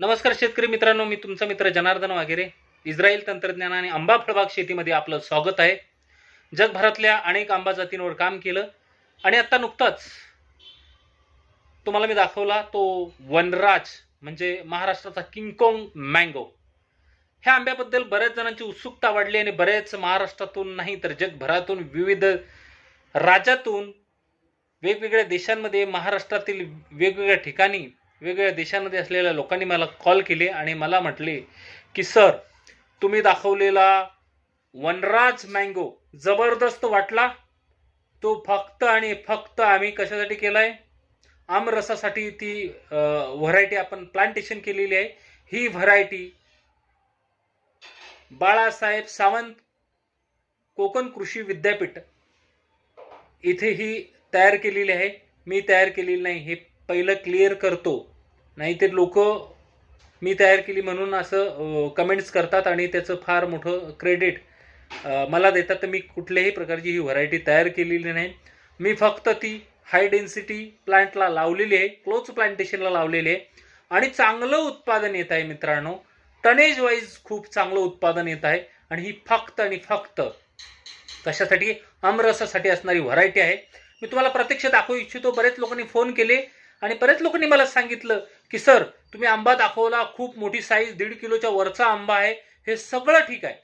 नमस्कार शेतकरी मित्रांनो मी तुमचा मित्र जनार्दन वाघेरे. इस्रायल तंत्रज्ञान आणि आंबा फळबाग शेतीमध्ये आपलं स्वागत आहे. जगभरातल्या अनेक आंबा जातींवर काम केलं आणि आत्ता नुकताच तुम्हाला मी दाखवला तो वनराज म्हणजे महाराष्ट्राचा किंगकोंग मँगो. ह्या आंब्याबद्दल बऱ्याच जणांची उत्सुकता वाढली आणि बऱ्याच महाराष्ट्रातून नाही तर जगभरातून विविध राज्यातून वेगवेगळ्या देशांमध्ये महाराष्ट्रातील वेगवेगळ्या ठिकाणी वेगवेगळ्या देशांमध्ये असलेल्या लोकांनी मला कॉल केले आणि मला म्हटले की सर तुम्ही दाखवलेला वनराज मँगो जबरदस्त वाटला. तो फक्त आणि फक्त आम्ही कशासाठी केला आहे आमरसासाठी ती व्हरायटी आपण प्लांटेशन केलेली आहे. ही व्हरायटी बाळासाहेब सावंत कोकण कृषी विद्यापीठ इथे ही तयार केलेली आहे. मी तयार केलेली नाही हे पहिलं क्लिअर करतो. नाही ते लोक मी तयार केली म्हणून असं कमेंट्स करतात आणि त्याचं फार मोठं क्रेडिट मला देतात. तर मी कुठल्याही प्रकारची ही व्हरायटी तयार केलेली नाही. मी फक्त ती हाय डेन्सिटी प्लांटला लावलेली आहे क्लोज प्लांटेशनला लावलेली आहे. आणि चांगलं उत्पादन येत आहे मित्रांनो. टनेज वाईज खूप चांगलं उत्पादन येत आहे. आणि ही फक्त आणि फक्त कशासाठी? आमरसासाठी असणारी व्हरायटी आहे. मी तुम्हाला प्रत्यक्ष दाखवू इच्छितो. बरेच लोकांनी फोन केले. आणि बरेच लोकांनी मला सांगितलं की सर तुम्ही आंबा दाखवला खूप मोठी साईज दीड किलोच्या वरचा आंबा आहे हे सगळं ठीक आहे.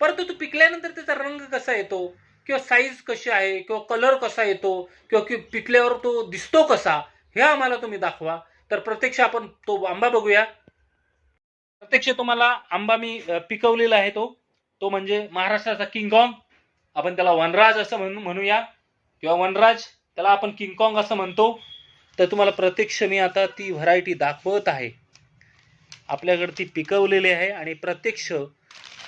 परंतु तो पिकल्यानंतर त्याचा रंग कसा येतो? किंवा साईज कशी आहे? किंवा कलर कसा येतो? किंवा पिकल्यावर तो दिसतो कसा? हे आम्हाला तुम्ही दाखवा. तर प्रत्यक्ष आपण तो आंबा बघूया. प्रत्यक्ष तुम्हाला आंबा मी पिकवलेला आहे तो. तो म्हणजे महाराष्ट्राचा किंगकॉंग आपण त्याला वनराज असं म्हणू म्हणूया. किंवा वनराज त्याला आपण किंगकॉंग असं म्हणतो. तर तुम्हाला प्रत्यक्ष मी आता ती व्हरायटी दाखवत आहे. आपल्याकडे ती पिकवलेली आहे आणि प्रत्यक्ष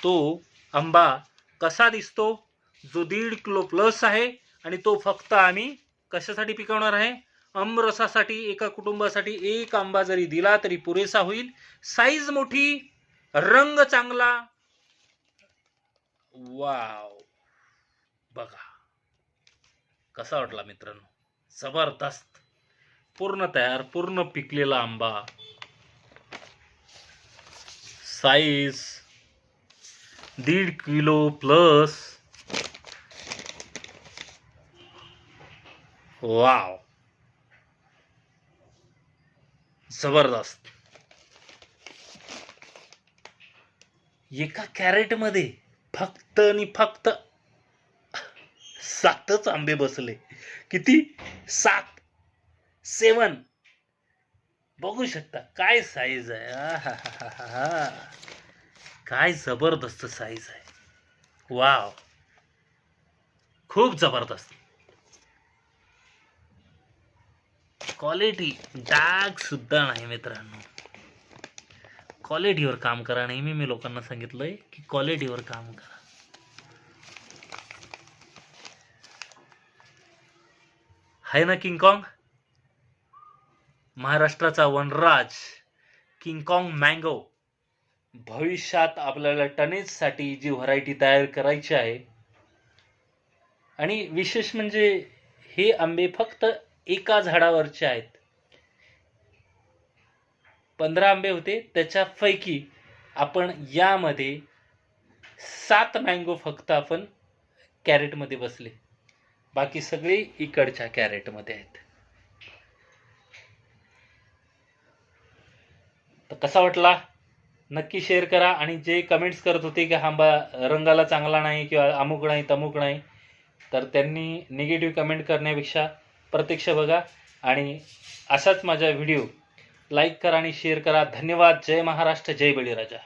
तो आंबा कसा दिसतो जो दीड किलो प्लस आहे आणि तो फक्त आम्ही कशासाठी पिकवणार आहे? आमरसासाठी एका कुटुंबासाठी एक आंबा जरी दिला तरी पुरेसा होईल. साईज मोठी रंग चांगला. वाव बघा. कसा वाटला मित्रांनो? जबरदस्त. पूर्ण तयार पूर्ण पिकलेला आंबा. साईज दीड किलो प्लस वाव जबरदस्त. एका कॅरेटमध्ये फक्त आणि फक्त सातच आंबे बसले. किती? सात. सेवन. बघू शकता काय साईज आहे. काय जबरदस्त साईज आहे. वाव खूप जबरदस्त. क्वालिटी डाग सुद्धा नाही मित्रांनो. क्वालिटीवर काम करा. नेहमी मी लोकांना सांगितलंय की क्वालिटीवर काम करा. आहे ना किंग कॉंग? महाराष्ट्राचा वनराज किंगकॉंग मँगो भविष्यात आपल्याला टनेजसाठी जी व्हरायटी तयार करायची आहे. आणि विशेष म्हणजे हे आंबे फक्त एका झाडावरचे आहेत. पंधरा आंबे होते त्याच्यापैकी आपण यामध्ये सात मँगो फक्त आपण कॅरेटमध्ये बसले. बाकी सगळे इकडच्या कॅरेटमध्ये आहेत. तर कसा वाटला? नक्की शेअर करा आणि जे कमेंट्स करत होते की आंबा रंगाला चांगला नाही किंवा अमुक नाही तमुक नाही तर त्यांनी निगेटिव्ह कमेंट करण्यापेक्षा प्रत्यक्ष बघा. आणि असाच माझा व्हिडिओ लाईक करा आणि शेअर करा. धन्यवाद. जय महाराष्ट्र. जय बळीराजा.